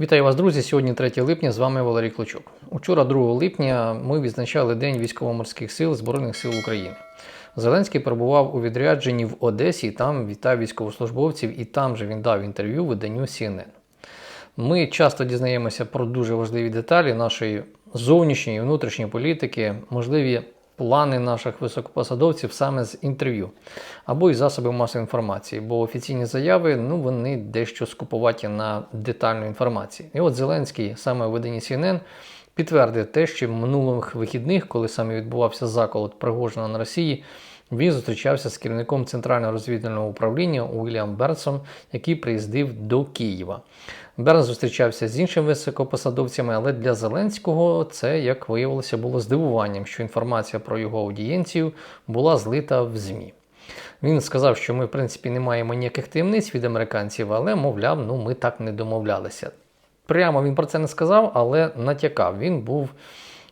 Вітаю вас, друзі! Сьогодні 3 липня. З вами Валерій Клочок. Учора, 2 липня, ми відзначали День військово-морських сил Збройних сил України. Зеленський перебував у відрядженні в Одесі, там вітав військовослужбовців, і там же він дав інтерв'ю виданню CNN. Ми часто дізнаємося про дуже важливі деталі нашої зовнішньої і внутрішньої політики, можливі плани наших високопосадовців саме з інтерв'ю або із засобів масової інформації, бо офіційні заяви ну вони дещо скупуваті на детальну інформацію. І от Зеленський саме у виданні CNN підтвердив те, що минулих вихідних, коли саме відбувався заколот Пригожина на Росії. Він зустрічався з керівником центрального розвідувального управління Уільям Бернсом, який приїздив до Києва. Бернс зустрічався з іншими високопосадовцями, але для Зеленського це, як виявилося, було здивуванням, що інформація про його аудієнцію була злита в ЗМІ. Він сказав, що ми, в принципі, не маємо ніяких таємниць від американців, але, мовляв, ну ми так не домовлялися. Прямо він про це не сказав, але натякав. Він був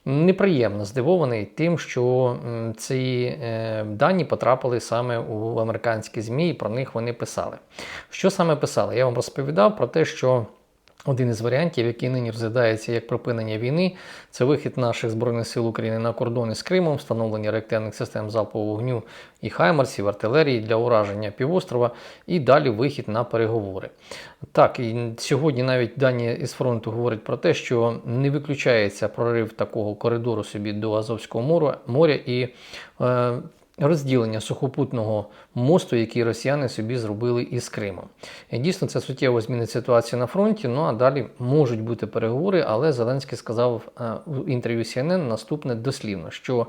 неприємно здивований тим, що ці е, дані потрапили саме у американські ЗМІ, і про них вони писали. Що саме писали? Я вам розповідав про те, що. Один із варіантів, який нині розглядається як припинення війни, це вихід наших збройних сил України на кордони з Кримом, встановлення реактивних систем залпового вогню і хаймарсів, артилерії для ураження півострова, і далі вихід на переговори. Так, і сьогодні навіть дані із фронту говорять про те, що не виключається прорив такого коридору собі до Азовського моря і. Е, розділення сухопутного мосту, який росіяни собі зробили із Кримом. Дійсно це суттєво змінить ситуацію на фронті. Ну а далі можуть бути переговори, але Зеленський сказав в інтерв'ю CNN наступне дослівно, що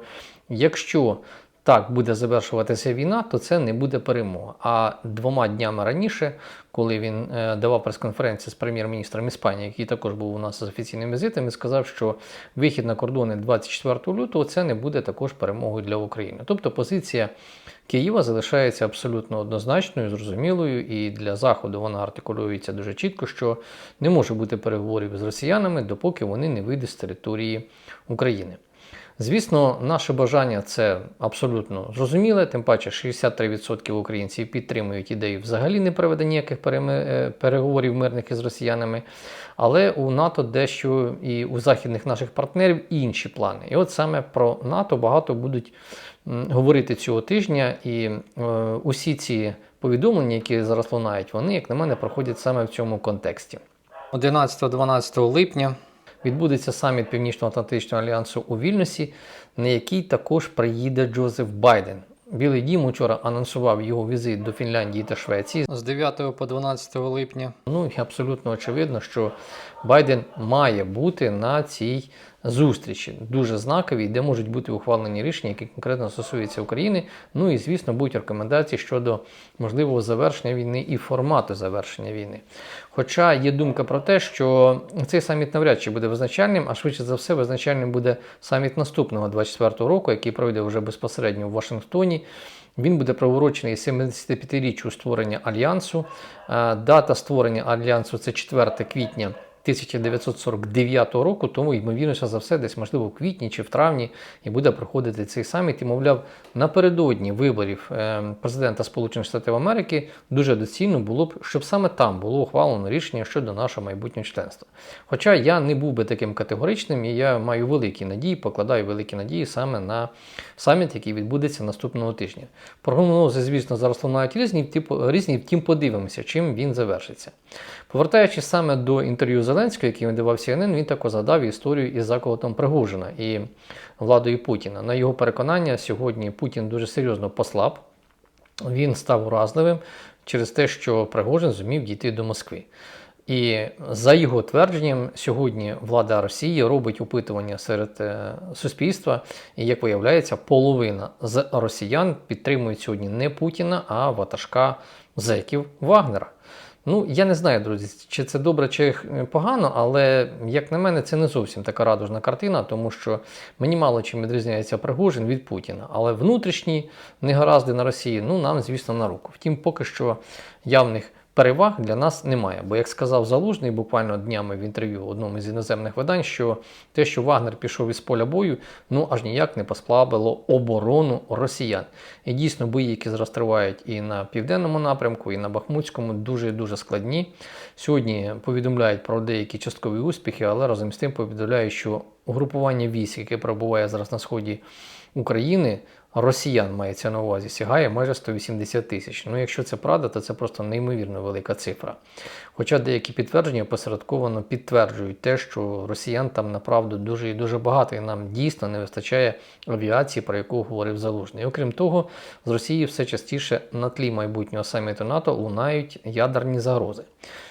якщо так буде завершуватися війна, то це не буде перемога. А двома днями раніше, коли він е, давав прес-конференцію з прем'єр-міністром Іспанії, який також був у нас з офіційним візитом, і сказав, що вихід на кордони 24 лютого це не буде також перемогою для України. Тобто позиція Києва залишається абсолютно однозначною, зрозумілою, і для Заходу вона артикулюється дуже чітко, що не може бути переговорів з росіянами, допоки вони не вийдуть з території України. Звісно, наше бажання це абсолютно зрозуміле, тим паче 63% українців підтримують ідею взагалі не проведення ніяких е, переговорів мирних із росіянами. Але у НАТО дещо і у західних наших партнерів інші плани. І от саме про НАТО багато будуть говорити цього тижня, і е, усі ці повідомлення, які зараз лунають, вони, як на мене, проходять саме в цьому контексті. 11-12 липня відбудеться саміт Північно-Атлантичного альянсу у Вільнюсі, на який також приїде Джозеф Байден. Білий дім учора анонсував його візит до Фінляндії та Швеції з 9 по 12 липня. Ну і абсолютно очевидно, що Байден має бути на цій зустрічі, дуже знакові, де можуть бути ухвалені рішення, які конкретно стосуються України. Ну і звісно, будуть рекомендації щодо можливого завершення війни і формату завершення війни. Хоча є думка про те, що цей саміт навряд чи буде визначальним, а швидше за все, визначальним буде саміт наступного 24-го року, який пройде вже безпосередньо в Вашингтоні. Він буде приурочений 75-річчю створення альянсу. Е, дата створення альянсу це 4 квітня. 1949 року, тому ймовірніше за все, десь можливо в квітні чи в травні і буде проходити цей саміт. І, мовляв, напередодні виборів е, президента Сполучених Штатів Америки дуже доцільно було б, щоб саме там було ухвалено рішення щодо нашого майбутнього членства. Хоча я не був би таким категоричним, і я маю великі надії, покладаю великі надії саме на саміт, який відбудеться наступного тижня. Прогнози, звісно, зараз лунають різні, різні, втім подивимося, чим він завершиться. Повертаючись саме до інтерв'ю Зеленського, який він давав CNN, він також згадав історію із заколотом Пригожина і владою Путіна. На його переконання, сьогодні Путін дуже серйозно послаб. Він став уразливим через те, що Пригожин зумів дійти до Москви. І за його твердженням, сьогодні влада Росії робить опитування серед е, суспільства, і як виявляється, половина з росіян підтримують сьогодні не Путіна, а ватажка зеків Вагнера. Ну, я не знаю, друзі, чи це добре, чи погано, але, як на мене, це не зовсім така радужна картина, тому що мені мало чим відрізняється Пригожин від Путіна. Але внутрішні негаразди на Росії, ну, нам, звісно, на руку. Втім, поки що явних переваг для нас немає. Бо, як сказав Залужний, буквально днями в інтерв'ю одному з іноземних видань, що те, що Вагнер пішов із поля бою, ну аж ніяк не послабило оборону росіян. І дійсно бої, які зараз тривають і на південному напрямку, і на Бахмутському, дуже дуже складні. Сьогодні повідомляють про деякі часткові успіхи, але разом з тим повідомляють, що угрупування військ, яке перебуває зараз на сході України, росіян мається на увазі, сягає майже 180 тисяч. Ну, якщо це правда, то це просто неймовірно велика цифра. Хоча деякі підтвердження посередковано підтверджують те, що росіян там направду дуже і дуже багато, і нам дійсно не вистачає авіації, про яку говорив Залужний. Окрім того, з Росії все частіше на тлі майбутнього саміту НАТО лунають ядерні загрози.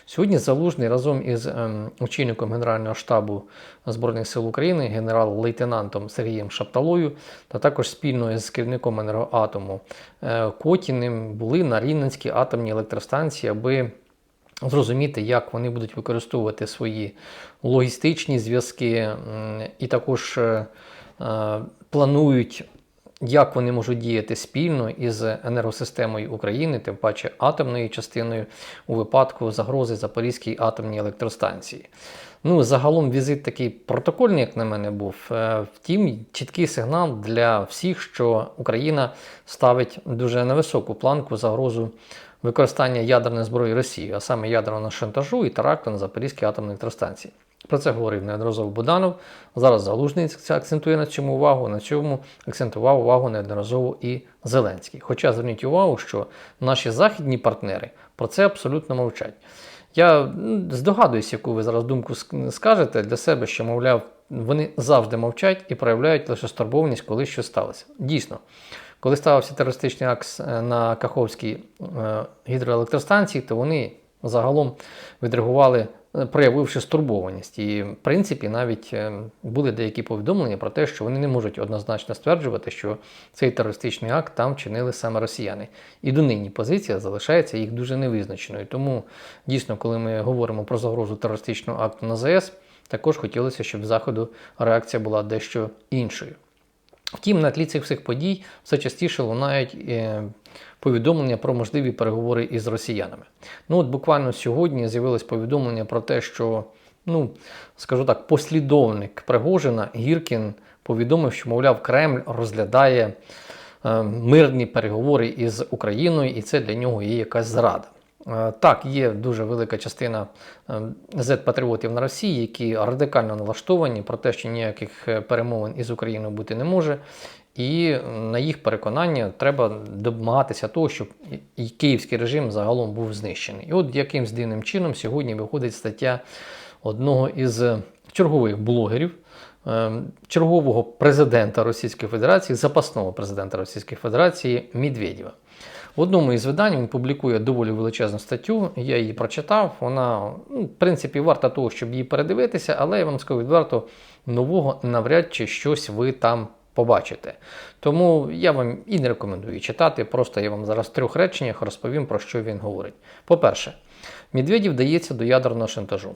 Сьогодні Залужний разом із ем, очільником Генерального штабу Збройних сил України, генерал-лейтенантом Сергієм Шапталою, та також спільно з керівником енергоатому е, Котіним були на Рівненській атомній електростанції, аби зрозуміти, як вони будуть використовувати свої логістичні зв'язки, і також е, е, планують. Як вони можуть діяти спільно із енергосистемою України, тим паче атомною частиною у випадку загрози Запорізькій атомній електростанції? Ну, загалом візит такий протокольний, як на мене, був. Е, Втім, чіткий сигнал для всіх, що Україна ставить дуже невисоку планку загрозу використання ядерної зброї Росії, а саме ядерного шантажу і теракту на Запорізькій атомній електростанції. Про це говорив неодноразово Буданов. Зараз Залужний акцентує на цьому увагу. На цьому акцентував увагу неодноразово і Зеленський. Хоча зверніть увагу, що наші західні партнери про це абсолютно мовчать. Я здогадуюсь, яку ви зараз думку скажете для себе, що, мовляв, вони завжди мовчать і проявляють лише стурбованість, коли щось сталося. Дійсно, коли стався терористичний акт е, на Каховській е, гідроелектростанції, то вони загалом відреагували, проявивши стурбованість. І, в принципі, навіть е, були деякі повідомлення про те, що вони не можуть однозначно стверджувати, що цей терористичний акт там вчинили саме росіяни. І донині позиція залишається їх дуже невизначеною. Тому дійсно, коли ми говоримо про загрозу терористичного акту на ЗАЕС, також хотілося, щоб заходу реакція була дещо іншою. Втім, на тлі цих всіх подій все частіше лунають е, повідомлення про можливі переговори із росіянами. Ну от буквально сьогодні з'явилось повідомлення про те, що, ну скажу так, послідовник Пригожина Гіркін повідомив, що, мовляв, Кремль розглядає е, мирні переговори із Україною, і це для нього є якась зрада. Е, Так, є дуже велика частина е, Z-патріотів на Росії, які радикально налаштовані про те, що ніяких е, перемовин із Україною бути не може. І е, на їх переконання треба домагатися того, щоб і- київський режим загалом був знищений. І от якимсь дивним чином сьогодні виходить стаття одного із е, чергових блогерів, е, чергового президента Російської Федерації, запасного президента Російської Федерації Медведєва. В одному із видань він публікує доволі величезну статтю. Я її прочитав. Вона, ну, в принципі, варта того, щоб її передивитися, але я вам скажу відверто, нового навряд чи щось ви там побачите. Тому я вам і не рекомендую читати. Просто я вам зараз в трьох реченнях розповім, про що він говорить. По-перше, Медведєв дається до ядерного шантажу.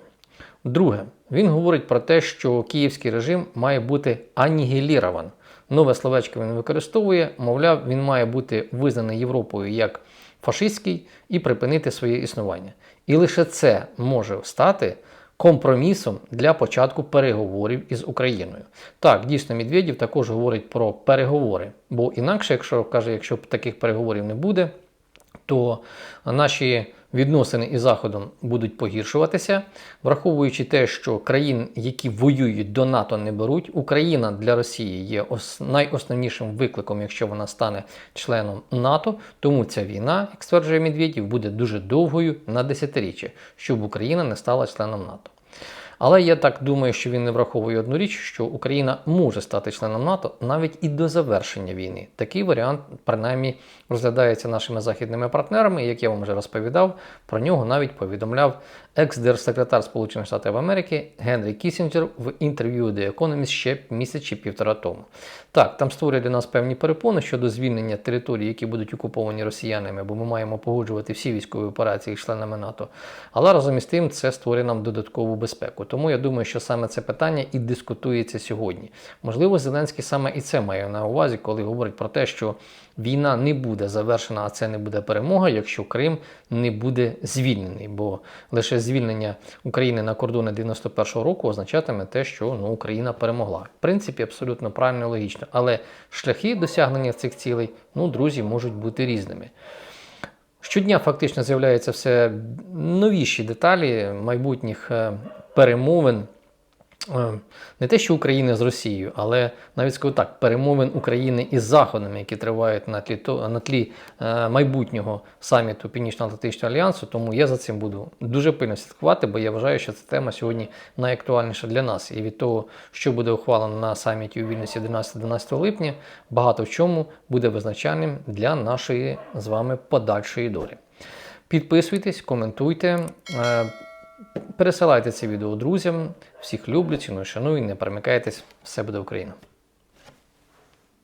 Друге, він говорить про те, що київський режим має бути анігілірован. Нове словечко він використовує, мовляв, він має бути визнаний Європою як фашистський і припинити своє існування. І лише це може стати компромісом для початку переговорів із Україною. Так, дійсно, Медведєв також говорить про переговори, бо інакше, якщо каже, якщо таких переговорів не буде, то наші відносини із Заходом будуть погіршуватися, враховуючи те, що країн, які воюють до НАТО, не беруть, Україна для Росії є найосновнішим викликом, якщо вона стане членом НАТО. Тому ця війна, як стверджує Медведєв, буде дуже довгою на десятиріччя, щоб Україна не стала членом НАТО. Але я так думаю, що він не враховує одну річ, що Україна може стати членом НАТО навіть і до завершення війни. Такий варіант, принаймні, розглядається нашими західними партнерами. Як я вам вже розповідав, про нього навіть повідомляв екс-держсекретар Сполучених Штатів Америки Генрі Кісінджер в інтерв'ю The Economist ще місяць чи півтора тому. Так, там створює для нас певні перепони щодо звільнення територій, які будуть окуповані росіянами, бо ми маємо погоджувати всі військові операції з членами НАТО. Але разом із тим це створює нам додаткову безпеку. Тому я думаю, що саме це питання і дискутується сьогодні. Можливо, Зеленський саме і це має на увазі, коли говорить про те, що війна не буде завершена, а це не буде перемога, якщо Крим не буде звільнений. Бо лише звільнення України на кордони 91-го року означатиме те, що ну, Україна перемогла. В принципі, абсолютно правильно і логічно. Але шляхи досягнення цих цілей, ну, друзі, можуть бути різними. Щодня фактично з'являються все новіші деталі майбутніх е, перемовин. е, Не те, що України з Росією, але навіть скажу так, перемовин України із Заходом, які тривають на тлі, на тлі е, майбутнього саміту Північно-Атлантичного альянсу. Тому я за цим буду дуже пильно слідкувати, бо я вважаю, що ця тема сьогодні найактуальніша для нас. І від того, що буде ухвалено на саміті у Вільнюсі 11-12 липня, багато в чому буде визначальним для нашої з вами подальшої долі. Підписуйтесь, коментуйте, е, пересилайте це відео друзям. Всіх люблю, ціную, шаную, не перемикайтесь. Все буде Україна!